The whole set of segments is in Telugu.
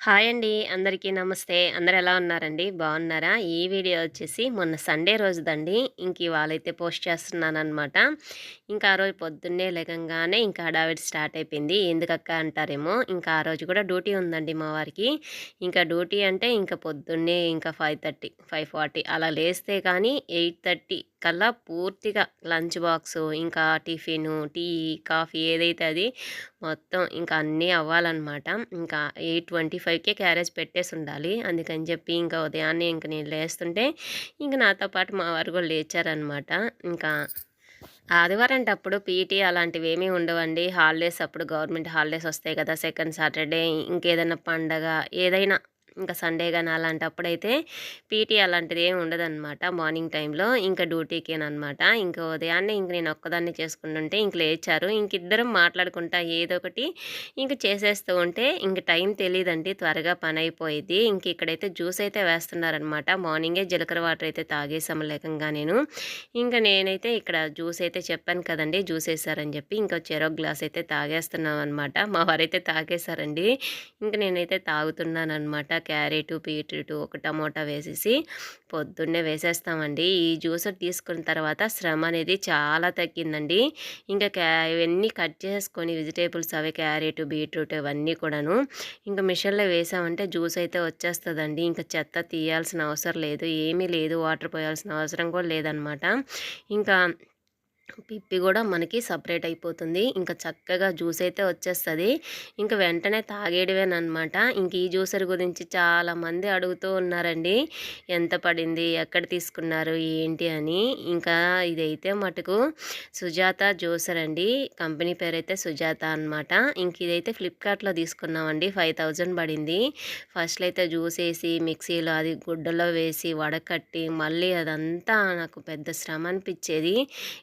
హాయ్ అండి. అందరికీ నమస్తే. అందరు ఎలా ఉన్నారండి? బాగున్నారా? ఈ వీడియో వచ్చేసి మొన్న సండే రోజుదండి. ఇంక ఇవాళైతే పోస్ట్ చేస్తున్నాను అనమాట ఇంకా ఆ రోజు పొద్దున్నే లేకంగానే ఇంకా హడావిడి స్టార్ట్ అయిపోయింది. ఎందుకక్క అంటారేమో? ఇంకా ఆ రోజు కూడా డ్యూటీ ఉందండి మా వారికి. ఇంకా డ్యూటీ అంటే ఇంకా పొద్దున్నే ఇంకా ఫైవ్ థర్టీ ఫైవ్ ఫార్టీ అలా లేస్తే కానీ ఎయిట్ థర్టీ కల్లా పూర్తిగా లంచ్ బాక్సు ఇంకా టిఫిను టీ కాఫీ ఏదైతే అది మొత్తం ఇంకా అన్నీ అవ్వాలన్నమాట. ఇంకా ఎయిట్ ట్వంటీ ఫైవ్కే క్యారేజ్ పెట్టేసి ఉండాలి. అందుకని చెప్పి ఇంకా ఉదయాన్నే ఇంక నేను లేస్తుంటే ఇంక నాతో పాటు మా వారు కూడా లేచారనమాట ఇంకా ఆదివారం అప్పుడు పీటీ అలాంటివి ఏమీ ఉండవండి. హాలిడేస్ అప్పుడు గవర్నమెంట్ హాలిడేస్ వస్తాయి కదా సెకండ్ సాటర్డే ఇంకేదైనా పండగ ఏదైనా ఇంకా సండే కానీ అలాంటప్పుడైతే పీటీ అలాంటిది ఏమి ఉండదన్నమాట. మార్నింగ్ టైంలో ఇంకా డ్యూటీకేనమాట ఇంకా ఉదయాన్నే ఇంక నేను ఒక్కదాన్ని చేసుకుంటుంటే ఇంక లేచారు. ఇంక ఇద్దరం మాట్లాడుకుంటా ఏదో ఒకటి ఇంక చేసేస్తూ ఉంటే ఇంక టైం తెలియదండి త్వరగా పని అయిపోయింది ఇంక ఇక్కడైతే జ్యూస్ అయితే వేస్తున్నారనమాట మార్నింగే జీలకర్ర వాటర్ అయితే తాగేసాము లేకంగా నేను. ఇంకా నేనైతే ఇక్కడ జ్యూస్ అయితే చెప్పాను కదండి. జ్యూస్ వేసారని చెప్పి ఇంకా చెరో గ్లాస్ అయితే తాగేస్తున్నాం అనమాట మా వారైతే తాగేశారండి. ఇంకా నేనైతే తాగుతున్నాను అనమాట క్యారెట్ బీట్రూట్ ఒక టమోటా వేసేసి పొద్దున్నే వేసేస్తామండి. ఈ జ్యూస్ తీసుకున్న తర్వాత శ్రమ అనేది చాలా తగ్గిందండి. ఇంకా క్యా ఇవన్నీ కట్ చేసుకొని వెజిటేబుల్స్ అవి క్యారెట్ బీట్రూట్ ఇవన్నీ కూడాను ఇంకా మిషన్లో వేసామంటే జ్యూస్ అయితే వచ్చేస్తుందండి. ఇంకా చెత్త తీయాల్సిన అవసరం లేదు ఏమీ లేదు వాటర్ పోయాల్సిన అవసరం కూడా లేదనమాట. ఇంకా పిప్పి కూడా మనకి సపరేట్ అయిపోతుంది. ఇంకా చక్కగా జ్యూస్ అయితే వచ్చేస్తుంది. ఇంకా వెంటనే తాగేయడమేనమాట. ఇంక ఈ జ్యూసర్ గురించి చాలామంది అడుగుతూ ఉన్నారండి. ఎంత పడింది? ఎక్కడ తీసుకున్నారు? ఏంటి? అని. ఇంకా ఇదైతే మటుకు సుజాత జ్యూసర్ అండి. కంపెనీ పేరు అయితే సుజాత అనమాట ఇంక ఇదైతే ఫ్లిప్కార్ట్లో తీసుకున్నామండి. ఫైవ్ థౌజండ్ పడింది. ఫస్ట్లో అయితే జ్యూస్ వేసి మిక్సీలో అది గుడ్డలో వేసి వడకట్టి మళ్ళీ అదంతా నాకు పెద్ద శ్రమ అనిపించేది.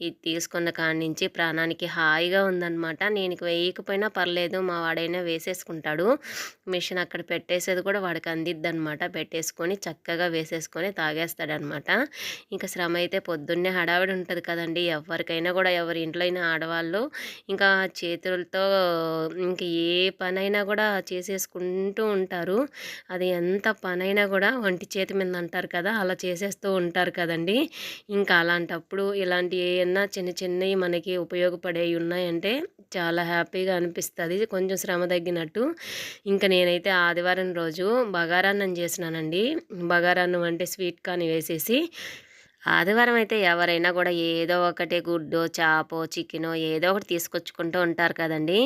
ఇది తీసుకున్న కాడి నుంచి ప్రాణానికి హాయిగా ఉందనమాట నేను వేయకపోయినా పర్లేదు మా వాడైనా వేసేసుకుంటాడు. మిషన్ అక్కడ పెట్టేసేది కూడా వాడికి అందిద్ది అనమాట పెట్టేసుకొని చక్కగా వేసేసుకొని తాగేస్తాడనమాట ఇంకా శ్రమ అయితే పొద్దున్నే హడావిడి ఉంటుంది కదండి. ఎవరికైనా కూడా ఎవరి ఇంట్లో అయినా ఆడవాళ్ళు ఇంకా చేతులతో ఇంక ఏ పనైనా కూడా చేసేసుకుంటూ ఉంటారు. అది ఎంత పనైనా కూడా వంటి చేతి మీద అంటారు కదా అలా చేసేస్తూ ఉంటారు కదండి. ఇంకా అలాంటప్పుడు ఇలాంటి ఏమన్నా చిన్న చిన్నవి మనకి ఉపయోగపడేవి ఉన్నాయంటే చాలా హ్యాపీగా అనిపిస్తుంది. కొంచెం శ్రమ తగ్గినట్టు. ఇంకా నేనైతే ఆదివారం రోజు బగారాన్నం చేసినానండి. బగారాన్నం అంటే స్వీట్ కానీ వేసేసి ఆదివారం అయితే ఎవరైనా కూడా ఏదో ఒకటి గుడ్డో చాపో చికెనో ఏదో ఒకటి తీసుకొచ్చుకుంటూ ఉంటారు కదండి.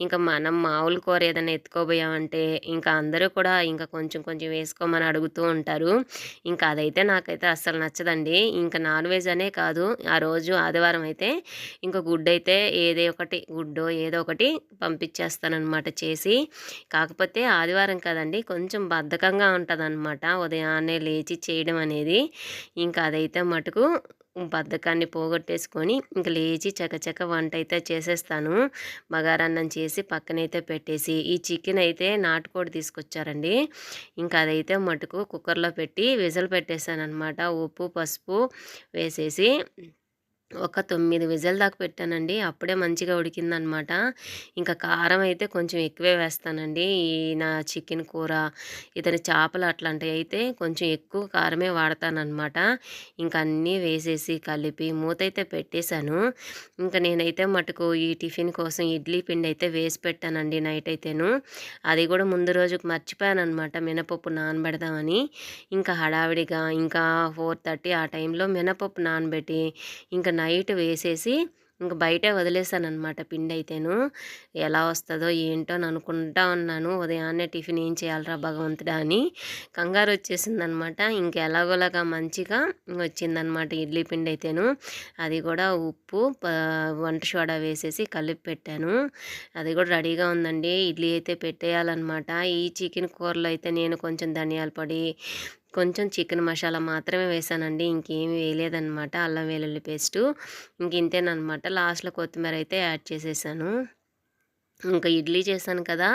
ఇంకా మనం మామూలు కూర ఏదైనా ఎత్తుకోబోయామంటే ఇంకా అందరూ కూడా ఇంకా కొంచెం కొంచెం వేసుకోమని అడుగుతూ ఉంటారు. ఇంకా అదైతే నాకైతే అస్సలు నచ్చదండి. ఇంకా నాన్ వెజ్ అనే కాదు. ఆ రోజు ఆదివారం అయితే ఇంకా గుడ్ అయితే ఏదో ఒకటి గుడ్డో ఏదో ఒకటి పంపించేస్తానమాట చేసి. కాకపోతే ఆదివారం కదండి కొంచెం బద్ధకంగా ఉంటుంది ఉదయాన్నే లేచి చేయడం అనేది. ఇంకా అదైతే మటుకు బద్ధకాన్ని పోగొట్టేసుకొని ఇంక లేచి చకచక వంట అయితే చేసేస్తాను. బగారాన్నం చేసి పక్కనైతే పెట్టేసి ఈ చికెన్ అయితే నాటుకోడి తీసుకొచ్చారండి. ఇంకా అదైతే మటుకు కుక్కర్లో పెట్టి విజలు పెట్టేశాను అనమాట ఉప్పు పసుపు వేసేసి ఒక తొమ్మిది విజల్ దాకా పెట్టానండి. అప్పుడే మంచిగా ఉడికిందనమాట. ఇంకా కారం అయితే కొంచెం ఎక్కువే వేస్తానండి. ఈ నా చికెన్ కూర ఇతని చేపలు అట్లాంటివి అయితే కొంచెం ఎక్కువ కారమే వాడతానమాట ఇంకా అన్నీ వేసేసి కలిపి మూత అయితే పెట్టేశాను. ఇంకా నేనైతే మటుకు ఈ టిఫిన్ కోసం ఇడ్లీ పిండి అయితే వేసి పెట్టానండి నైట్ అయితేను. అది కూడా ముందు రోజుకు మర్చిపోయాను అనమాట మినపప్పు నానబెడదామని. ఇంకా హడావిడిగా ఇంకా ఫోర్ థర్టీ ఆ టైంలో మినపప్పు నానబెట్టి ఇంకా నైట్ వేసేసి ఇంక బయటే వదిలేసాను అనమాట పిండి అయితేను ఎలా వస్తుందో ఏంటో అని అనుకుంటా ఉన్నాను. ఉదయాన్నే టిఫిన్ ఏం చేయాలరా భగవంతుడా అని కంగారు వచ్చేసిందనమాట ఇంక ఎలాగోలాగా మంచిగా వచ్చిందనమాట ఇడ్లీ పిండి అయితేను అది కూడా ఉప్పు వంట సోడా వేసేసి కలిపి పెట్టాను. అది కూడా రెడీగా ఉందండి. ఇడ్లీ అయితే పెట్టేయాలన్నమాట. ఈ చికెన్ కూరలో అయితే నేను కొంచెం ధనియాల పొడి కొంచెం చికెన్ మసాలా మాత్రమే వేసానండి. ఇంకేమి వేయలేదనమాట అల్లం వెల్లుల్లి పేస్టు. ఇంక ఇంతేనమాట లాస్ట్లో కొత్తిమీర అయితే యాడ్ చేసేసాను. ఇంకా ఇడ్లీ చేశాను కదా!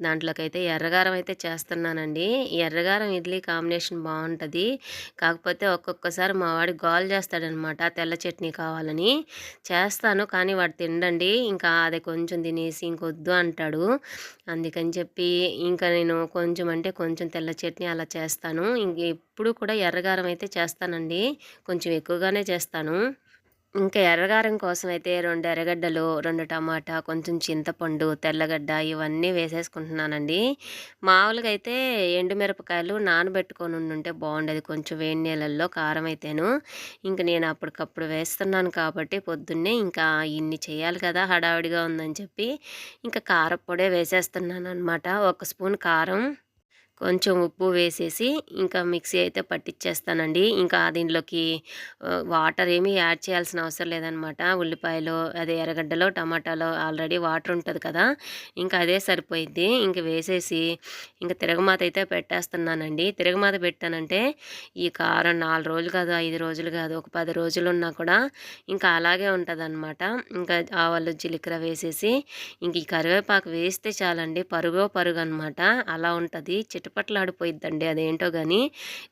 దాంట్లోకైతే ఎర్రగారం అయితే చేస్తున్నానండి. ఎర్రగారం ఇడ్లీ కాంబినేషన్ బాగుంటుంది కాకపోతే ఒక్కొక్కసారి మా వాడి గోల్ చేస్తాడనమాట తెల్ల చట్నీ కావాలని. చేస్తాను కానీ వాడు తిండండి ఇంకా అది కొంచెం తినేసి ఇంకొద్దు అంటాడు. అందుకని చెప్పి ఇంకా నేను కొంచెం అంటే కొంచెం తెల్ల చట్నీ అలా చేస్తాను. ఇంక ఎప్పుడు కూడా ఎర్రగారం అయితే చేస్తానండి. కొంచెం ఎక్కువగానే చేస్తాను. ఇంకా ఎర్రగారం కోసం అయితే రెండు ఎర్రగడ్డలు రెండు టమాటా కొంచెం చింతపండు తెల్లగడ్డ ఇవన్నీ వేసేసుకుంటున్నానండి. మామూలుగా అయితే ఎండుమిరపకాయలు నానబెట్టుకొని ఉంటే బాగుండేది కొంచెం వేడి నీళ్ళల్లో కారం అయితేను. ఇంక నేను అప్పటికప్పుడు వేస్తున్నాను కాబట్టి పొద్దున్నే ఇంకా ఇన్ని చేయాలి కదా హడావిడిగా ఉందని చెప్పి ఇంకా కారపొడే వేసేస్తున్నాను అనమాట ఒక స్పూన్ కారం కొంచెం ఉప్పు వేసేసి ఇంకా మిక్సీ అయితే పట్టించేస్తానండి ఇంకా దీంట్లోకి వాటర్ ఏమీ యాడ్ చేయాల్సిన అవసరం లేదనమాట. ఉల్లిపాయలు అదే ఎర్రగడ్డలో టమాటాలో ఆల్రెడీ వాటర్ ఉంటుంది కదా. ఇంకా అదే సరిపోయిద్ది. ఇంక వేసేసి ఇంకా తిరగమాత అయితే పెట్టేస్తున్నానండి. తిరగమాత పెట్టానంటే ఈ కారం నాలుగు రోజులు కాదు ఐదు రోజులు కాదు ఒక పది రోజులు ఉన్నా కూడా ఇంకా అలాగే ఉంటుంది అనమాట ఇంకా ఆవాలు జీలకర్ర వేసేసి ఇంక ఈ కరివేపాకు వేస్తే చాలండి. పరుగో పరుగు అనమాట అలా ఉంటుంది. చిట చిటపట్లాడిపోయిద్దండి అదేంటో కానీ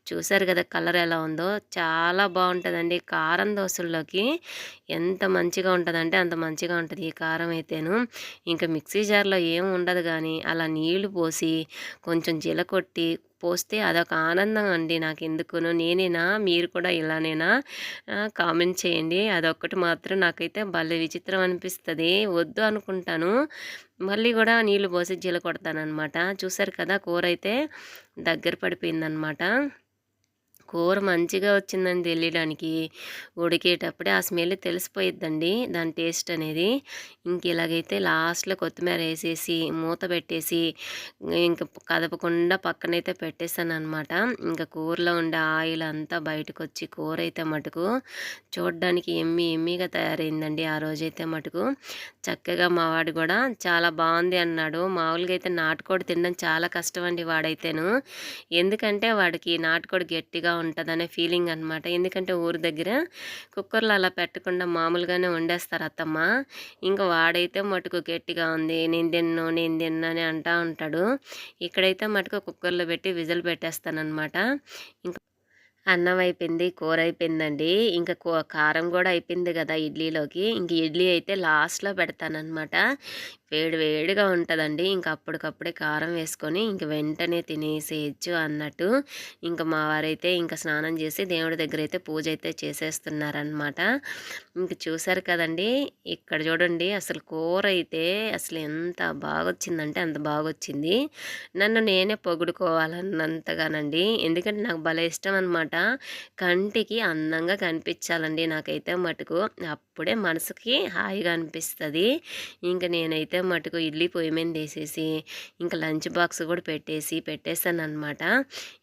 చూసారు కదా కలర్ ఎలా ఉందో. చాలా బాగుంటుందండి. కారం దోశల్లోకి ఎంత మంచిగా ఉంటుందంటే అంత మంచిగా ఉంటుంది ఈ కారం అయితేను. ఇంకా మిక్సీ జార్లో ఏం ఉండదు కానీ అలా నీళ్ళు పోసి కొంచెం జీలకొట్టి పోస్తే అదొక ఆనందం అండి నాకు ఎందుకును నేనేనా? మీరు కూడా ఇలానేనా? కామెంట్ చేయండి. అదొక్కటి మాత్రం నాకైతే భలే విచిత్రం అనిపిస్తుంది. వద్దు అనుకుంటాను. మళ్ళీ కూడా నీళ్ళు పోసి జీల కొడతానమాట చూసారు కదా కూర అయితే దగ్గర పడిపోయిందనమాట కూర మంచిగా వచ్చిందని తెలియడానికి ఉడికేటప్పుడే ఆ స్మెల్ తెలిసిపోయిద్దండి. దాని టేస్ట్ అనేది ఇంక ఇలాగైతే లాస్ట్లో కొత్తిమీర వేసేసి మూత పెట్టేసి ఇంక కదపకుండా పక్కనైతే పెట్టేశాను అనమాట ఇంకా కూరలో ఉండే ఆయిల్ అంతా బయటకు వచ్చి కూర అయితే మటుకు చూడడానికి ఎమ్మి ఎమ్మిగా తయారైందండి ఆ రోజైతే మటుకు. చక్కగా మా వాడు కూడా చాలా బాగుంది అన్నాడు. మామూలుగా అయితే నాటుకోడి తినడం చాలా కష్టం అండి వాడైతేను. ఎందుకంటే వాడికి నాటుకోడి గట్టిగా ఉంటుందనే ఫీలింగ్ అనమాట ఎందుకంటే ఊరి దగ్గర కుక్కర్లో అలా పెట్టకుండా మామూలుగానే వండేస్తారు అత్తమ్మ. ఇంకా వాడైతే మటుకు గట్టిగా ఉంది నేను తిన్ను నేను తిన్ను అని అంటూ ఉంటాడు. ఇక్కడైతే మటుకు కుక్కర్లో పెట్టి విజిల్ పెట్టేస్తానమాట ఇంకా అన్నం అయిపోయింది కూర అయిపోయిందండి. ఇంకా కారం కూడా అయిపోయింది కదా ఇడ్లీలోకి. ఇంక ఇడ్లీ అయితే లాస్ట్లో పెడతానమాట వేడి వేడిగా ఉంటుందండి. ఇంక అప్పటికప్పుడే కారం వేసుకొని ఇంక వెంటనే తినేసేయచ్చు అన్నట్టు. ఇంకా మా వారైతే ఇంకా స్నానం చేసి దేవుడి దగ్గర అయితే పూజ అయితే చేసేస్తున్నారనమాట ఇంక చూసారు కదండి ఇక్కడ చూడండి అసలు కూర అయితే అసలు ఎంత బాగొచ్చిందంటే అంత బాగొచ్చింది. నన్ను నేనే పొగుడుకోవాలన్నంతగానండి. ఎందుకంటే నాకు భలే ఇష్టం అనమాట కంటికి అందంగా కనిపించాలండి నాకైతే మటుకు. అప్పుడే మనసుకి హాయిగా అనిపిస్తుంది. ఇంకా నేనైతే మటుకు ఇడ్లీ పొయ్యి మీద వేసేసి ఇంకా లంచ్ బాక్స్ కూడా పెట్టేసి పెట్టేస్తాను అనమాట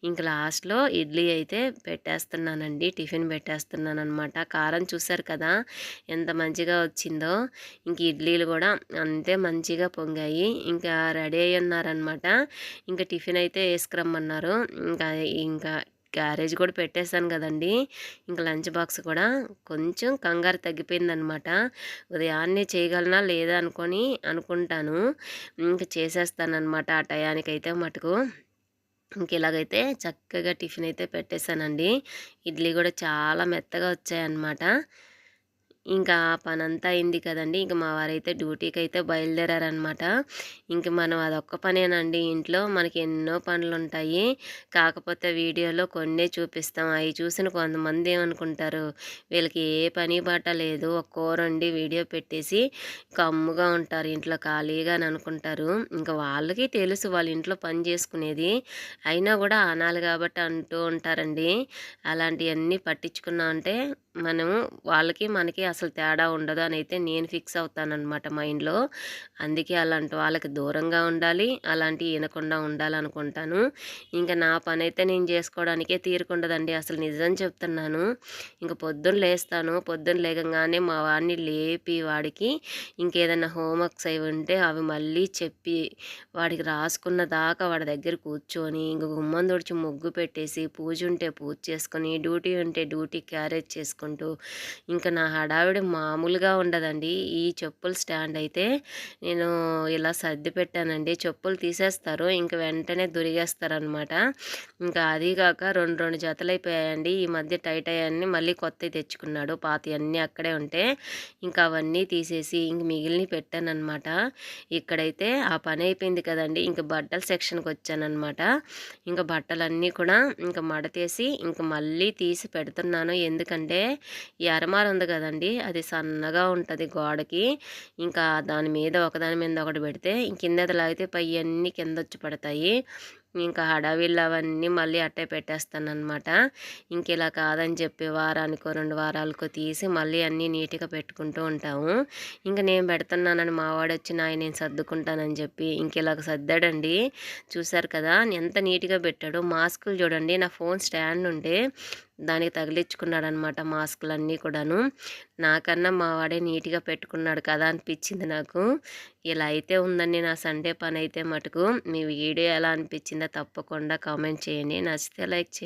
ఇంకా లాస్ట్లో ఇడ్లీ అయితే పెట్టేస్తున్నానండి టిఫిన్ పెట్టేస్తున్నాను అనమాట కారం చూసారు కదా ఎంత మంచిగా వచ్చిందో. ఇంక ఇడ్లీలు కూడా అంతే మంచిగా పొంగాయి. ఇంకా రెడీ అయ్యి ఉన్నారనమాట ఇంకా టిఫిన్ అయితే వేసుకురమ్మన్నారు. ఇంకా ఇంకా క్యారేజ్ కూడా పెట్టేశాను కదండి. ఇంకా లంచ్ బాక్స్ కూడా కొంచెం కంగారు తగ్గిపోయిందనమాట. ఉదయాన్నే చేయగలనా లేదా అనుకొని అనుకుంటాను. ఇంకా చేసేస్తానమాట ఆ టయానికైతే మటుకు. ఇంక ఇలాగైతే చక్కగా టిఫిన్ అయితే పెట్టేశానండి. ఇడ్లీ కూడా చాలా మెత్తగా వచ్చాయన్నమాట ఇంకా పనంతా అయింది కదండి. ఇంక మా వారైతే డ్యూటీకి అయితే బయలుదేరారనమాట. ఇంక మనం అదొక్క పనేనండి ఇంట్లో. మనకి ఎన్నో పనులు ఉంటాయి కాకపోతే వీడియోలో కొన్నే చూపిస్తాం. అవి చూసిన కొంతమంది ఏమనుకుంటారు? వీళ్ళకి ఏ పని బాట లేదు. ఒక్కోరండి వీడియో పెట్టేసి కమ్ముగా ఉంటారు. ఇంట్లో ఖాళీగా అని అనుకుంటారు. ఇంకా వాళ్ళకి తెలుసు వాళ్ళ ఇంట్లో పని చేసుకునేది. అయినా కూడా అనాలి కాబట్టి అంటూ ఉంటారండి. అలాంటివన్నీ పట్టించుకున్నామంటే మనము వాళ్ళకి మనకి అసలు తేడా ఉండదు అని అయితే నేను ఫిక్స్ అవుతానమాట మైండ్లో. అందుకే అలాంటి వాళ్ళకి దూరంగా ఉండాలి అలాంటివి వినకుండా ఉండాలనుకుంటాను. ఇంకా నా పని అయితే నేను చేసుకోవడానికే తీరుకుండదండి అసలు నిజం చెప్తున్నాను. ఇంకా పొద్దున్న లేస్తాను పొద్దున్న లేకగానే మా వాడిని లేపి వాడికి ఇంకేదైనా హోంవర్క్స్ అవి ఉంటే అవి మళ్ళీ చెప్పి వాడికి రాసుకున్న దాకా వాడి దగ్గర కూర్చొని ఇంక గుమ్మం తుడిచి ముగ్గు పెట్టేసి పూజ ఉంటే పూజ చేసుకొని డ్యూటీ ఉంటే డ్యూటీ క్యారేజ్ చేసుకొని చేసుకుంటూ ఇంకా నా హడావిడి మామూలుగా ఉండదండి. ఈ చెప్పుల స్టాండ్ అయితే నేను ఇలా సర్ది పెట్టానండి. చెప్పులు తీసేస్తారు. ఇంక వెంటనే దురిగేస్తారనమాట ఇంకా అది కాక రెండు రెండు జతలు అయిపోయాయండి ఈ మధ్య టైట్ అయ్యాన్ని మళ్ళీ కొత్తవి తెచ్చుకున్నాడు. పాత అన్నీ అక్కడే ఉంటే ఇంకా అవన్నీ తీసేసి ఇంక మిగిలిన పెట్టానమాట ఇక్కడైతే ఆ పని అయిపోయింది కదండి. ఇంక బట్టల సెక్షన్కి వచ్చానమాట ఇంకా బట్టలన్నీ కూడా ఇంకా మడతేసి ఇంక మళ్ళీ తీసి పెడుతున్నాను. ఎందుకంటే ఈ అరమార ఉంది కదండి అది సన్నగా ఉంటుంది గోడకి. ఇంకా దాని మీద ఒకదాని మీద ఒకటి పెడితే కింద లాగితే పై అన్నీ కింద వచ్చి పడతాయి. ఇంకా హడావిళ్ళు అవన్నీ మళ్ళీ అట్టే పెట్టేస్తానమాట ఇంక ఇలా కాదని చెప్పి వారానికో రెండు వారాలకో తీసి మళ్ళీ అన్నీ నీట్గా పెట్టుకుంటూ ఉంటాము. ఇంకా నేను పెడుతున్నానని మావాడు వచ్చి నాయ నేను సర్దుకుంటానని చెప్పి ఇంక ఇలాగ సర్దాడండి. చూశారు కదా ఎంత నీట్గా పెట్టాడు. మాస్కులు చూడండి నా ఫోన్ స్టాండ్ ఉండే దానికి తగిలించుకున్నాడు అనమాట మాస్కులన్నీ కూడాను. నాకన్నా మా వాడే నీట్గా పెట్టుకున్నాడు కదా అనిపించింది నాకు. ఇలా అయితే ఉందండి నా సండే పని అయితే మటుకు. మీ వీడియో ఎలా అనిపించిందో తప్పకుండా కామెంట్ చేయండి. నచ్చితే లైక్ చేయండి.